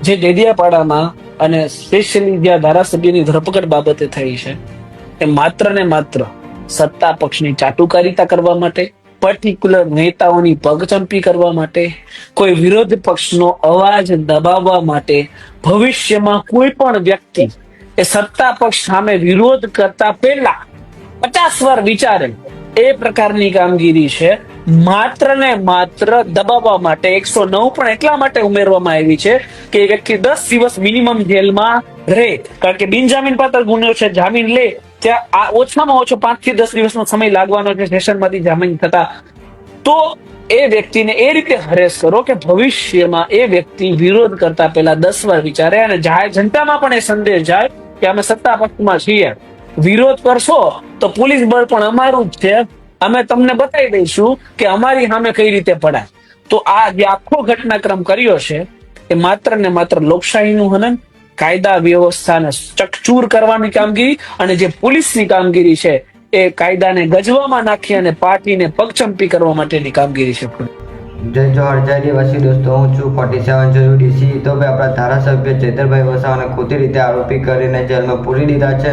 જે ડેડિયાપાડામાં અને સ્પેશિયલી જ્યાં ધારાસભ્યની ધરપકડ બાબતે થઈ છે, એ માત્ર ને માત્ર સત્તા પક્ષની ચાટુકારિતા કરવા માટે પર્ટિક્યુલર નેતાઓની પગચંપી કરવા માટે, કોઈ વિરોધ પક્ષનો અવાજ દબાવવા માટે, ભવિષ્યમાં કોઈ પણ વ્યક્તિ એ સત્તા પક્ષ સામે વિરોધ કરતા પહેલા પચાસ વાર વિચારે, એ પ્રકારની કામગીરી છે માત્ર ને માત્ર દબાવવા માટે એકસો નવ પણ એટલા માટે ઉમેરવામાં આવી છે કે વ્યક્તિ દસ દિવસ મિનિમમ જેલમાં રહે. કારણ કે બિનજામીન પાત્ર ગુનો છે, જામીન લે, ત્યાં ઓછામાં ઓછો પાંચથી દસ દિવસનો સમય લાગવાનો છે સેશનમાંથી જામીન થતા. તો એ વ્યક્તિને એ રીતે હરેસ કરો કે ભવિષ્યમાં એ વ્યક્તિ વિરોધ કરતા પહેલા દસ વાર વિચારે અને જાહેર જનતામાં પણ એ સંદેશ જાય કે અમે સત્તા પક્ષમાં છીએ. વિરોધ કરશો તો પોલીસ બળ પણ અમારું જ છે. અમે તમને બતાવી દઈશું કે અમારી સામે કઈ રીતે પડાય. તો આ જે આખો ઘટનાક્રમ કર્યો છે, એ માત્ર ને માત્ર લોકશાહીનું હનન, કાયદા વ્યવસ્થાને ચકચૂર કરવાની કામગીરી અને જે પોલીસની કામગીરી છે, એ કાયદાને ગજવામાં નાખી અને પાર્ટીને પગચંપી કરવા માટેની કામગીરી છે. જય જોહર, જય દિવસી દોસ્તો, હું છું ફોર્ટી સેવન જોયું ડીસી તો ભાઈ આપણા ધારાસભ્ય ચેતરભાઈ વસાવાને ખોટી રીતે આરોપી કરીને જેલમાં પૂરી દીધા છે.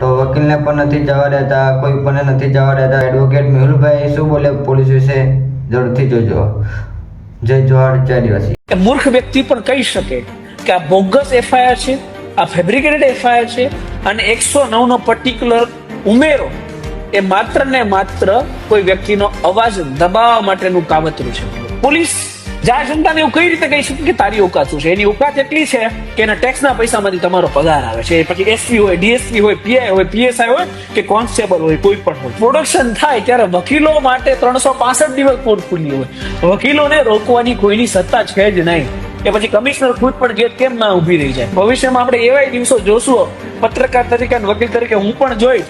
તો વકીલને પણ નથી જવા દેતા, કોઈ પણ નથી જવા દેતા. એડવોકેટ મેહુલભાઈ, શું બોલે પોલીસ વિશે? જરૂરથી જોજો. જય જોહર, જય દિવસી મૂર્ખ વ્યક્તિ પણ કહી શકે કે આ બોગસ એફઆઈઆર છે, આ ફેબ્રિકેટેડ એફઆઈઆર છે, અને એકસો નવ નો પર્ટિક્યુલર ઉમેરો એ માત્ર ને માત્ર કોઈ વ્યક્તિનો અવાજ દબાવવા માટેનું કાવતરું છે. પોલીસ જાહેર જનતાને એવું કઈ રીતે કહી શકે કે તારી ઓકાત શું છે? એની ઓકાત એટલી છે કે એના ટેક્સના પૈસામાંથી તમારો પગાર આવે છે. પછી એસપી હોય ડીએસપી હોય પીઆઈ હોય પીએસઆઈ હોય કે કોન્સ્ટેબલ હોય, કોઈ પણ હોય. પ્રોડક્શન થાય ત્યારે વકીલો માટે ત્રણસો પાસઠ દિવસ કોર્ટ ખુલ્લી હોય. વકીલોને રોકવાની કોઈની સત્તા છે જ નહીં. કે પછી કમિશનર ખુદ પણ ગેટ કેમ ના ઊભી રહી જાય? ભવિષ્યમાં આપણે એવાય દિવસો જોશું. પત્રકાર તરીકે વકીલ તરીકે હું પણ જોઈશ.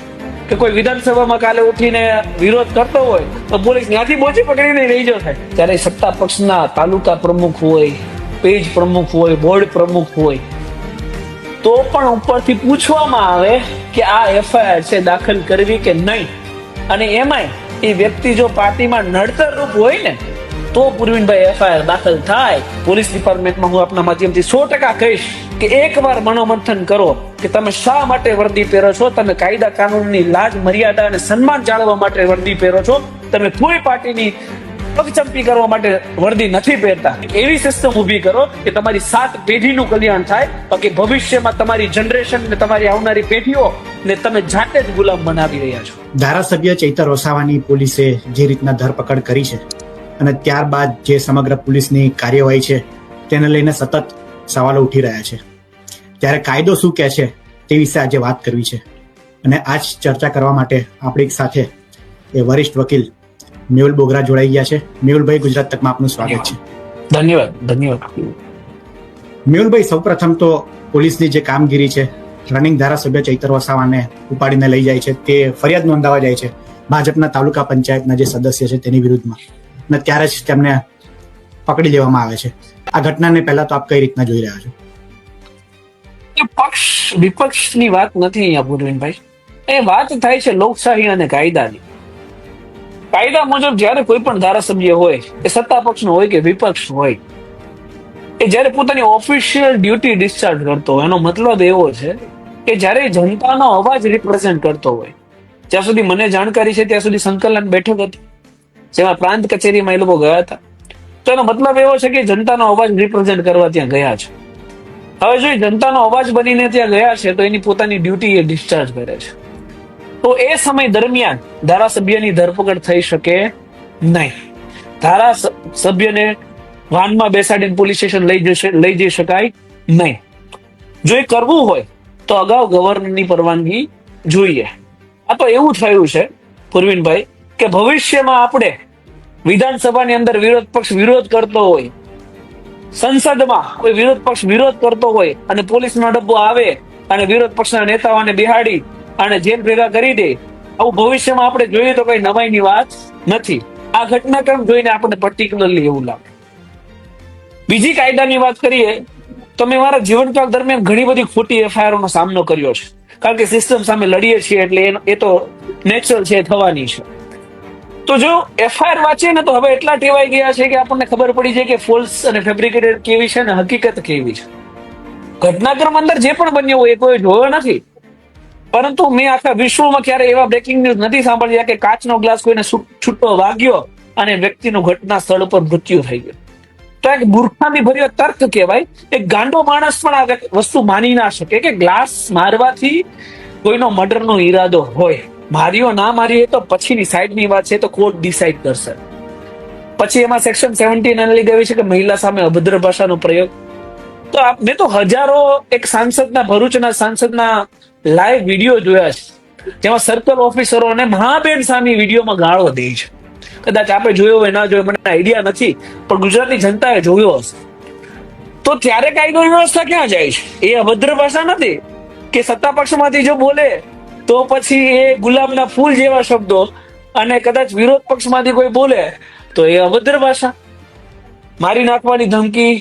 કે કોઈ વિધાનસભામાં કાલે ઉઠીને વિરોધ કરતો હોય, તો પોલીસ ત્યાંથી બોચી પકડીને લઈ જો થાય. ત્યારે સત્તા પક્ષના તાલુકા પ્રમુખ હોય, પેજ પ્રમુખ હોય, બોર્ડ પ્રમુખ હોય, તો પણ ઉપરથી પૂછવામાં આવે કે આ એફઆઈઆર છે દાખલ કરવી કે નહીં. અને એમાંય એ વ્યક્તિ જો પાર્ટીમાં નડતર રૂપ હોય ને તો પૂર્વિનભાઈ એફઆઈઆર દાખલ થાય. પોલીસ ડિપાર્ટમેન્ટમાં હું આપના માધ્યમથી સો ટકા કહીશ કે એકવાર મનોમંથન કરો કે તમે શા માટે વર્દી પહેરો છો, તમે કાયદા કાનૂનની લાજ, મર્યાદા અને સન્માન જાળવવા માટે વર્દી પહેરો છો, તમે કોઈ પાર્ટીની પગચંપી કરવા માટે વર્દી નથી પહેરતા. એવી સિસ્ટમ ઊભી કરો કે તમારી સાત પેઢીનું કલ્યાણ થાય બાકી ભવિષ્યમાં તમારી જનરેશન ને તમારી આવનારી પેઢીઓ ને તમે જાતે જ ગુલામ બનાવી રહ્યા છો. ધારાસભ્ય ચૈતર વસાવાની પોલીસે જે રીતના ધરપકડ કરી છે અને ત્યારબાદ જે સમગ્ર પોલીસની કાર્યવાહી છે તેને લઈને સતત સવાલો ઉઠી રહ્યા છે. ત્યારે કાયદો શું કહે છે તે વિશે આજે વાત કરવી છે. અને આજ ચર્ચા કરવા માટે આપણી સાથે એ વરિષ્ઠ વકીલ મેહુલ બોગરા જોડાઈ ગયા છે. મેહુલભાઈ ગુજરાત તકમાં આપનું સ્વાગત છે. ધન્યવાદ ધન્યવાદ. મેહુલભાઈ સૌપ્રથમ તો પોલીસની જે કામગીરી છે રનિંગ ધારાસભ્ય ચૈતર વસાવાને ઉપાડીને લઈ જાય છે. તે ફરિયાદ નોંધાવા જાય છે. ભાજપના તાલુકા પંચાયતના જે સદસ્ય છે તેની વિરુદ્ધમાં. અને ત્યારે જ તેમને પકડી લેવામાં આવે છે. આ ઘટનાને પહેલા તો આપ કઈ રીતના જોઈ રહ્યા છો? પક્ષ, વિપક્ષની વાત નથી અહીંયા પૂર્વિનભાઈ એ વાત થાય છે લોકશાહી અને કાયદાની. કાયદા મુજબ જ્યારે કોઈ પણ ધારાસભ્ય હોય, એ સત્તા પક્ષનો હોય કે વિપક્ષ હોય, એ જ્યારે પોતાની ઓફિશિયલ ડ્યુટી ડિસ્ચાર્જ કરતો હોય, એનો મતલબ એવો છે કે જ્યારે જનતાનો અવાજ રિપ્રેઝેન્ટ કરતો હોય, જ્યાં સુધી મને જાણકારી છે ત્યાં સુધી સંકલન બેઠક હતી. જેમાં પ્રાંત કચેરીમાં એ લોકો ગયા હતા. તો એનો મતલબ એવો છે કે જનતાનો અવાજ રિપ્રેઝેન્ટ કરવા ત્યાં ગયા છે. હવે જો જનતાનો અવાજ બનીને ત્યાં ગયા છે, તો એની પોતાની ડ્યુટી એ ડિસ્ચાર્જ કરે છે. તો એ સમય દરમિયાન ધારાસભ્યની ધરપકડ થઈ શકે નહીં. ધારાસભ્યને વાનમાં બેસાડીને પોલીસ સ્ટેશન લઈ જશે, લઈ જઈ શકાય નહીં. જો એ કરવું હોય, તો અગાઉ ગવર્નરની પરવાનગી જોઈએ. આ તો એવું થયું છે, પૂર્વિનભાઈ કે ભવિષ્યમાં આપણે વિધાનસભાની અંદર વિરોધ પક્ષ વિરોધ કરતો હોય, સંસદમાં કોઈ વિરોધ પક્ષ વિરોધ કરતો હોય અને પોલીસનો ડબ્બો આવે અને વિરોધ પક્ષના નેતાઓને બિહાડી અને જેલ ભેગા કરી દે, આવું ભવિષ્યમાં આપણે જોઈએ તો કઈ નવાઈની વાત નથી. આ ઘટનાક્રમ જોઈને આપણને પર્ટિક્યુલરલી એવું લાગે. બીજી કાયદાની વાત કરીએ તો મેં મારા જીવનકાળ દરમિયાન ઘણી બધી ખોટી એફઆઈઆરનો સામનો કર્યો છે. કારણ કે સિસ્ટમ સામે લડીએ છીએ એટલે એ તો નેચરલ છે થવાની છે. તો જો એફઆઈઆર વાંચીએ ને તો હવે એટલા ટેવાઈ ગયા છે કે આપણને ખબર પડી જાય કે ફોલ્સ અને ફેબ્રિકેટેડ કેવી છે અને હકીકત કેવી છે. ઘટનાક્રમ અંદર જે પણ બન્યું હોય એ કોઈ જોયો નથી. પરંતુ મેં આખા વિશ્વમાં ક્યારે એવા બ્રેકિંગ ન્યૂઝ નથી સાંભળ્યા કે કાચનો ગ્લાસ કોઈને છૂટો વાગ્યો અને વ્યક્તિનું ઘટના સ્થળ ઉપર મૃત્યુ થઈ ગયું. તો એક મૂર્ખામી ભર્યો તર્ક કહેવાય. એક ગાંડો માણસ પણ આ વસ્તુ માની ના શકે કે ગ્લાસ મારવાથી કોઈનો મર્ડરનો ઈરાદો હોય. માર્યો ના માર્યો એ તો પછીની સાઈડની વાત છે તો કોર્ટ ડિસાઈડ કરશે. પછી એમાં સેક્શન સેવન્ટીન અનલી ગઈ છે કે મહિલા સામે અભદ્ર ભાષાનો પ્રયોગ. તો મેં તો હજારો એક સાંસદના, ભરૂચના સાંસદના લાઈવ વીડિયો જોયા છે. જેમાં સર્કલ ઓફિસરો અને મહાબેન સામી વિડીયોમાં ગાળો દે છે. કદાચ આપણે જોયો હોય, ના જોયો મને આઈડિયા નથી, પણ ગુજરાતની જનતાએ જોયો હશે. તો ત્યારે કાયદો વ્યવસ્થા ક્યાં જાય છે? એ અભદ્ર ભાષા નથી કે સત્તા પક્ષમાંથી જો બોલે તો પછી એ ગુલાબના ફૂલ જેવા શબ્દો અને કદાચ વિરોધ પક્ષમાંથી કોઈ બોલે, તો એ અભદ્ર ભાષા. મારી નાખવાની ધમકી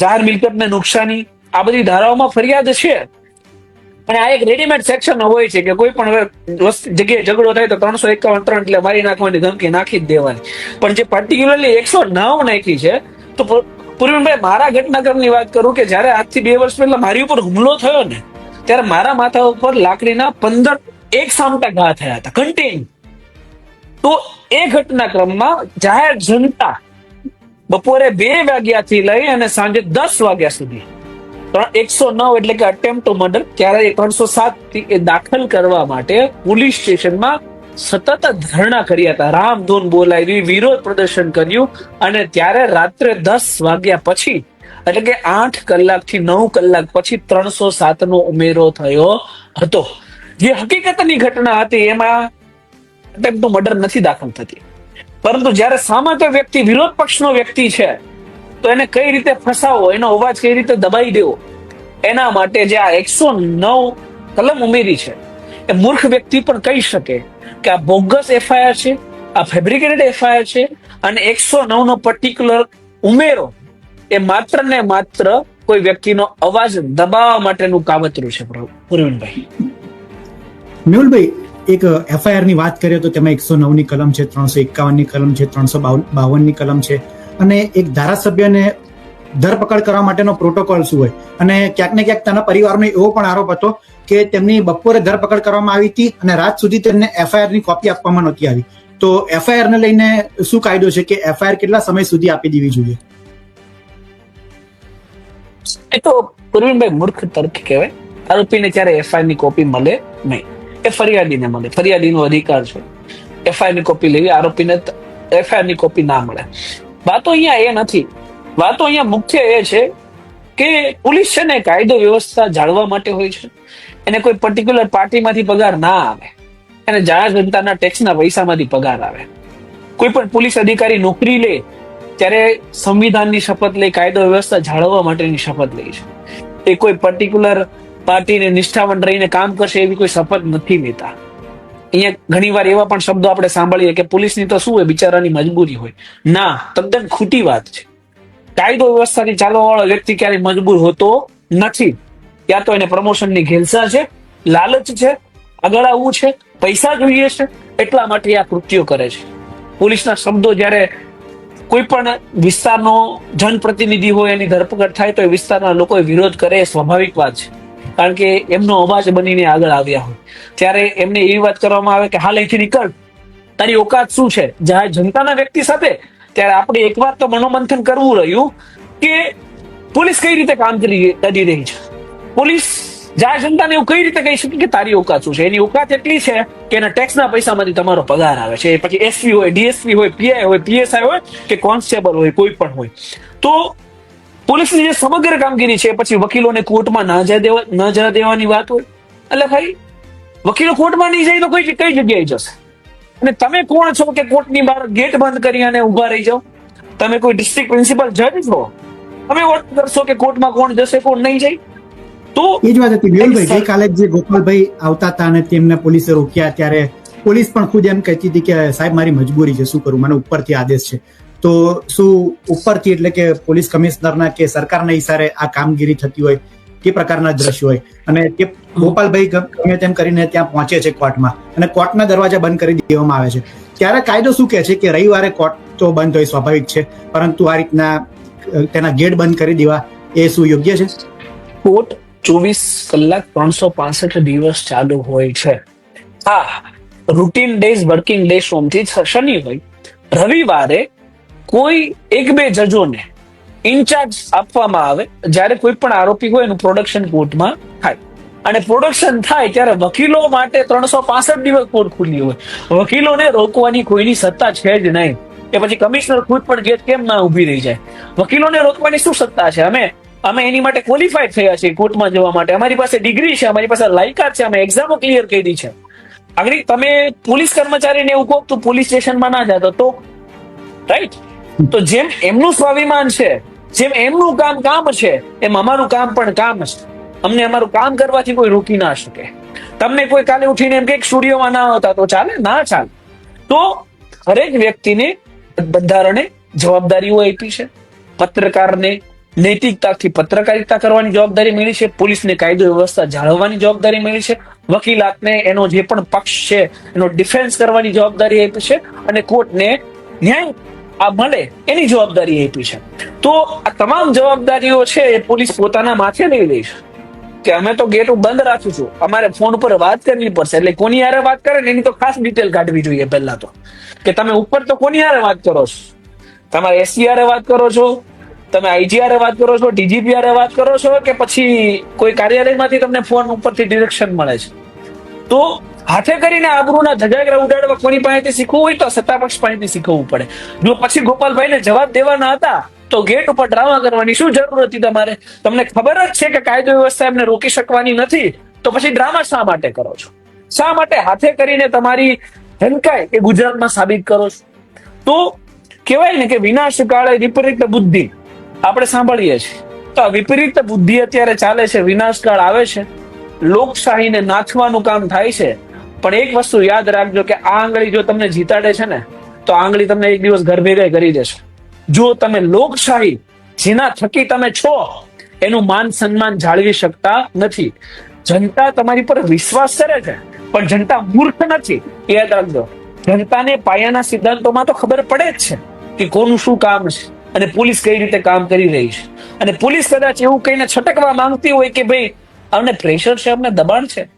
જાહેર મિલકતને નુકસાની, આ બધી ધારાઓમાં ફરિયાદ છે. અને આ એક રેડીમેડ સેક્શન હોય છે કે કોઈ પણ જગ્યાએ ઝઘડો થાય તો ત્રણસો એકાવન ત્રણ એટલે મારી નાખવાની ધમકી નાખી જ દેવાની. પણ જે પર્ટિક્યુલરલી એકસો નવ નાખી છે, તો પૂર્વીનભાઈ, મારા ઘટનાક્રમની વાત કરું કે જ્યારે આજથી બે વર્ષ પહેલા મારી ઉપર હુમલો થયો ને ત્યારે મારા માથા ઉપર લાકડીના પંદર એક સામટા ઘા થયા હતા કન્ટિન્યુ તો એ ઘટનાક્રમમાં જાહેર જનતા બપોરે બે વાગ્યાથી લઈ અને સાંજે દસ વાગ્યા સુધી એકસો નવ એટલે કે અટેમ્પ ટુ મર્ડર ત્યારે ત્રણસો સાત એ દાખલ કરવા માટે પોલીસ સ્ટેશનમાં સતત ધરણા કર્યા હતા. રામધૂન બોલાવી, વિરોધ પ્રદર્શન કર્યું અને ત્યારે રાત્રે દસ વાગ્યા પછી એટલે કે આઠ કલાકથી નવ કલાક પછી ત્રણસો સાત નો ઉમેરો થયો હતો. જે હકીકતની ઘટના હતી, એમાં અટેમ્પ ટુ મર્ડર નથી દાખલ થતી. પરંતુ જ્યારે સામાન્ય વ્યક્તિ, વિરોધ પક્ષનો વ્યક્તિ છે, તો એને કઈ રીતે ફસાવો, એનો અવાજ કઈ રીતે દબાઈ દેવો, એના માટે જે આ એકસો નવ કલમ ઉમેરી છે, એ મૂર્ખ વ્યક્તિ પણ કહી શકે કે આ બોગસ એફઆઈઆર છે, આ ફેબ્રિકેટેડ એફઆઈઆર છે, અને એકસો નવ નો પર્ટિક્યુલર ઉમેરો એ માત્ર ને માત્ર કોઈ વ્યક્તિનો અવાજ દબાવવા માટેનું કાવતરું છે પૂર્વિનભાઈ મેહુલભાઈ, એક એફઆઈઆરની વાત કરીએ તો તેમાં એકસો નવની કલમ છે, ત્રણસો એકાવનની કલમ છે, ત્રણસો બાવનની કલમ છે અને એક ધારાસભ્યને ધરપકડ કરવા માટેનો પ્રોટોકોલ શું હોય? અને ક્યાંક ને ક્યાંક તેના પરિવારનો એવો પણ આરોપ હતો કે તેમની બપોરે ધરપકડ કરવામાં આવી હતી અને રાત સુધી તેમને એફઆઈઆરની કોપી આપવામાં નહોતી આવી. તો એફઆઈઆર ને લઈને શું કાયદો છે કે એફઆઈઆર કેટલા સમય સુધી આપી દેવી જોઈએ? એ તો પ્રવીણભાઈ મૂર્ખ તર્ક કહેવાય. આરોપીને ક્યારે એફઆઈઆરની કોપી મળે નહીં. એ ફરિયાદીને મળે. ફરિયાદીનો અધિકાર છે. એફઆઈઆરની કોપી લેવી, આરોપીને એફઆઈઆરની કોપી ના મળે. વાતો અહીંયા એ નથી. વાતો અહીંયા મુખ્ય એ છે કે પોલીસ છે ને કાયદો વ્યવસ્થા જાળવા માટે હોય છે. એને કોઈ પર્ટિક્યુલર પાર્ટીમાંથી પગાર ના આવે. એને જાહેર જનતાના ટેક્સના પૈસામાંથી પગાર આવે. કોઈ પણ પોલીસ અધિકારી નોકરી લે ત્યારે સંવિધાનની શપથ લઈ, કાયદો વ્યવસ્થા જાળવવા માટેની શપથ લઈ છે. એ કોઈ પર્ટિક્યુલર પાર્ટીને નિષ્ઠાવાન રહીને કામ કરશે એવી કોઈ શપથ નથી લેતા. અહીંયા ઘણીવાર એવા પણ શબ્દો આપણે સાંભળીએ કે પોલીસની તો શું હોય, બિચારાની મજબૂરી હોય. ના, તદ્દન ખોટી વાત છે. કાયદો વ્યવસ્થાથી ચાલવા વાળો વ્યક્તિ ક્યારેય મજબૂર હોતો નથી. ક્યાં તો એને પ્રમોશનની ઘેલસા છે, લાલચ છે આગળ આવવું છે, પૈસા જોઈએ છે, એટલા માટે આ કૃત્યો કરે છે. પોલીસના શબ્દો જ્યારે કોઈ પણ વિસ્તારનો જનપ્રતિનિધિ હોય એની ધરપકડ થાય તો એ વિસ્તારના લોકો વિરોધ કરે એ સ્વાભાવિક વાત છે. કારણ કે એમનો અવાજ બનીને આગળ આવ્યા હોય. ત્યારે એમને એવી વાત કરવામાં આવે કે હાલ અહીંથી નીકળ. તારી ઓકાત શું છે? જાહેર જનતાના વ્યક્તિ સાથે ત્યારે આપણે એક વાત તો મનોમંથન કરવું રહ્યું કે પોલીસ કઈ રીતે કામ કરી કરી રહી છે? પોલીસ જાહેર જનતાને એવું કઈ રીતે કહી શકે કે તારી ઓકાત શું છે? એની ઓકાત એટલી છે કે એના ટેક્સના પૈસામાંથી તમારો પગાર આવે છે. પછી એસપી હોય ડીએસપી હોય પીઆઈ હોય પીએસઆઈ હોય કે કોન્સ્ટેબલ હોય, કોઈ પણ હોય. તો પોલીસની જે સમગ્ર કામગીરી છે પછી વકીલોને કોર્ટમાં ના જવા દેવા ન જવા દેવાની વાત હોય. એટલે ભાઈ, વકીલો કોર્ટમાં નહીં જાય તો કોઈ કઈ જગ્યાએ જશે? અને તમે કોણ છો કે કોર્ટની બહાર ગેટ બંધ કરી અને ઊભા રહી જાઓ? તમે કોઈ ડિસ્ટ્રિક્ટ પ્રિન્સિપલ જજ છો? તમે ઓર્ડર કરશો કે કોર્ટમાં કોણ જશે, કોણ નહીં જાય? તો એ જ વાત હતી. મેહુલભાઈ ગઈકાલે જે ગોપાલભાઈ આવતા હતા અને તેમને પોલીસે રોક્યા ત્યારે પોલીસ પણ ખુદ એમ કહેતી હતી કે સાહેબ મારી મજબૂરી છે શું કરું? મને ઉપરથી આદેશ છે. તો શું ઉપરથી એટલે કે પોલીસ કમિશનરના કે સરકારના ઈશારે આ કામગીરી થતી હોય તે પ્રકારના દ્રશ્યો હોય? અને તે ગોપાલભાઈ ગમે તેમ કરીને ત્યાં પહોંચે છે કોર્ટમાં અને કોર્ટના દરવાજા બંધ કરી દેવામાં આવે છે. ત્યારે કાયદો શું કહે છે કે રવિવારે કોર્ટ તો બંધ હોય સ્વાભાવિક છે પરંતુ આ રીતના તેના ગેટ બંધ કરી દેવા એ શું યોગ્ય છે? કોર્ટ ચોવીસ કલાક ત્રણસો પાસઠ દિવસ ચાલુ હોય છે. હા રૂટીન ડેઝ વર્કિંગ ડે સોમથી શનિ હોય. રવિવારે કોઈ એક બે જજોને ઇન્ચાર્જ આપવામાં આવે, જ્યારે કોઈ પણ આરોપી હોય એનું પ્રોડક્શન કોર્ટમાં થાય. અને પ્રોડક્શન થાય ત્યારે વકીલો માટે ત્રણસો પાસઠ દિવસ કોર્ટ ખુલ્લી હોય. વકીલોને રોકવાની કોઈની સત્તા છે જ નહીં. કે પછી કમિશનર ખુદ પણ ગેટ કેમ ના ઊભી રહી જાય? વકીલોને રોકવાની શું સત્તા છે? અમે અમે એની માટે ક્વોલિફાઈડ થયા છીએ કોર્ટમાં જવા માટે. અમારી પાસે ડિગ્રી છે, અમારી પાસે લાયકાત છે, અમે એક્ઝામો ક્લિયર કરી છે. આગળ તમે પોલીસ કર્મચારીને એવું કહો તો પોલીસ સ્ટેશનમાં ના જાતો તો રાઈટ તો જેમ એમનું સ્વાભિમાન છે, જેમ એમનું કામ કામ છે, એમ અમારું કામ પણ કામ છે. અમને અમારું કામ કરવાથી કોઈ રોકી ના શકે. તમને કોઈ કાલે ઉઠીને એમ કે સ્ટુડિયોમાં ના આવતા તો ચાલે? ના ચાલે. તો હરેક વ્યક્તિને બંધારણે જવાબદારીઓ આપી છે. પત્રકારને નૈતિકતાથી પત્રકારિતા કરવાની જવાબદારી મળી છે. પોલીસને કાયદો વ્યવસ્થા જાળવવાની જવાબદારી મળી છે. વકીલાતને એનો જે પણ પક્ષ છે, એનો ડિફેન્સ કરવાની જવાબદારી આપી છે અને કોર્ટને ન્યાય આ મળે એની જવાબદારી આપી છે. તો આ તમામ જવાબદારીઓ છે એ પોલીસ પોતાના માથે લઈ લે છે. કે અમે તો ગેટ બંધ રાખીશું. અમારે ફોન ઉપર વાત કરવી પડશે. એટલે કોની હારે વાત કરે ને એની તો ખાસ ડિટેલ કાઢવી જોઈએ પહેલા તો. કે તમે ઉપર તો કોની હારે વાત કરો છો? તમારે એસી હારે વાત કરો છો? તમે આઈજી વાત કરો છો ડીજીપી વાત કરો છો કે પછી કોઈ કાર્યાલયમાંથી તમને ફોન ઉપરથી ડિરેક્શન મળે છે? તો હાથે કરીને આબરૂના ધજાગરા ઉડાડવા કોની પાસેથી શીખવું હોય તો સત્તાપક્ષ પાસેથી શીખવવું પડે. જો પછી ગોપાલભાઈને જવાબ દેવાના હતા, તો ગેટ ઉપર ડ્રામા કરવાની શું જરૂર હતી તમારે? તમને ખબર જ છે કે કાયદો વ્યવસ્થા એમને રોકી શકવાની નથી, તો પછી ડ્રામા શા માટે કરો છો? શા માટે હાથે કરીને તમારી હલકાઈ એ ગુજરાતમાં સાબિત કરો છો? તો કહેવાય ને કે વિનાશ કાળે વિપરીત બુદ્ધિ આપણે સાંભળીએ છીએ. તો આ વિપરીત બુદ્ધિ અત્યારે ચાલે છે, વિનાશકાળ આવે છે. લોકશાહીને નાથવાનું કામ થાય છે. પણ એક વસ્તુ યાદ રાખજો કે આ આંગળી જો તમને જીતાડે છે ને, તો આંગળી તમને એક દિવસ ઘર ભેગા કરી દેશે. જો તમે લોકશાહી, જેના થકી તમે છો, એનું માન સન્માન જાળવી શકતા નથી. જનતા તમારી પર વિશ્વાસ કરે છે, પણ જનતા મૂર્ખ નથી. યાદ રાખજો. જનતાને પાયાના સિદ્ધાંતોમાં તો ખબર પડે જ છે કે કોનું શું કામ છે. અને પોલીસ કઈ રીતે કામ કરી રહી છે? અને પોલીસ કદાચ એવું કહીને છટકવા માંગતી હોય કે ભાઈ અમને પ્રેશર છે, અમને દબાણ છે?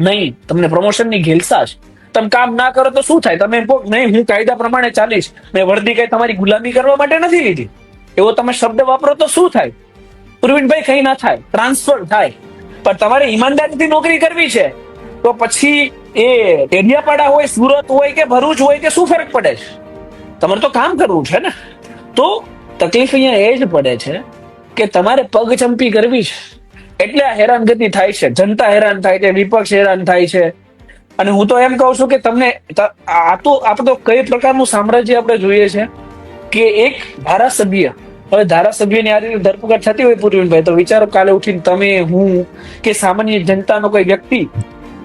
નહીં, તમને પ્રમોશનની ઘેલસા છે. તમે કામ ના કરો તો શું થાય? તમે કહો, નહીં, હું કાયદા પ્રમાણે ચાલીશ. મેં વર્દી કઈ તમારી ગુલામી કરવા માટે નથી લીધી. એવો તમે શબ્દ વાપરો તો શું થાય? પ્રવીણભાઈ કઈ ના થાય. ટ્રાન્સફર થાય. પણ તમારે ઈમાનદારીથી નોકરી કરવી છે. તો પછી એ ડેડિયાપાડા હોય, સુરત હોય કે ભરૂચ હોય કે શું ફરક પડે છે? તમારે તો કામ કરવું છે ને? તો તકલીફ અહીંયા એ જ પડે છે કે તમારે પગ ચંપી કરવી છે. એટલે આ હેરાનગતિ થાય છે. જનતા હેરાન થાય છે, વિપક્ષ હેરાન થાય છે. અને હું તો એમ કહું છું કે તમને આ તો આપણે તો કઈ પ્રકારનું સામ્રાજ્ય આપણે જોઈએ છે કે એક ધારાસભ્ય, હવે ધારાસભ્યની આ રીતે ધરપકડ થતી હોય પૂર્વીનભાઈ, તો વિચારો કાલે ઉઠીને તમે, હું કે સામાન્ય જનતાનો કોઈ વ્યક્તિ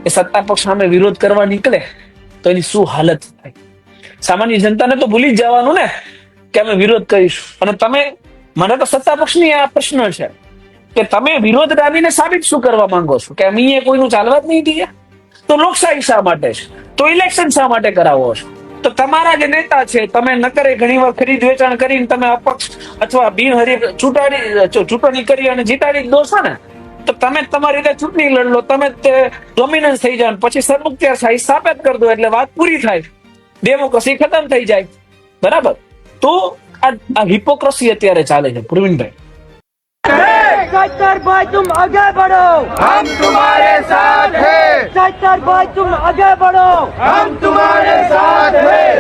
એ સત્તા પક્ષ સામે વિરોધ કરવા નીકળે, તો એની શું હાલત થાય? સામાન્ય જનતાને તો ભૂલી જ જવાનું ને. કે અમે વિરોધ કરીશું. અને તમે, મને તો સત્તા પક્ષની આ પ્રશ્ન છે કે તમે વિરોધ દાબીને સાબિત શું કરવા માંગો છો? કે અમે કોઈનું ચાલવા જ નહીં દઈએ? તો લોકશાહી શા માટે છે? તો ઇલેક્શન શા માટે કરાવો છો? તો તમારા જે નેતા છે, તમે નકરે ઘણી વાર ખરીદ વેચાણ કરીને તમે અપક્ષ અથવા બિનહરીફ ચૂંટાડી ચૂંટણી કરી અને જીતાડી દો છો ને? તો તમે તમારી રીતે ચૂંટણી લડ લો, તમે તે ડોમિનન્સ થઈ જાવ પછી સરમુખત્યાર સ્થાપિત કરી દો એટલે વાત પૂરી થાય. ડેમોક્રેસી ખતમ થઈ જાય. બરાબર? તો આ આ હિપોક્રેસી અત્યારે ચાલે છે પ્રવીણભાઈ सत्तर भाई तुम आगे बढ़ो हम तुम्हारे साथ हैं सत्तर भाई तुम आगे बढ़ो हम तुम्हारे साथ हैं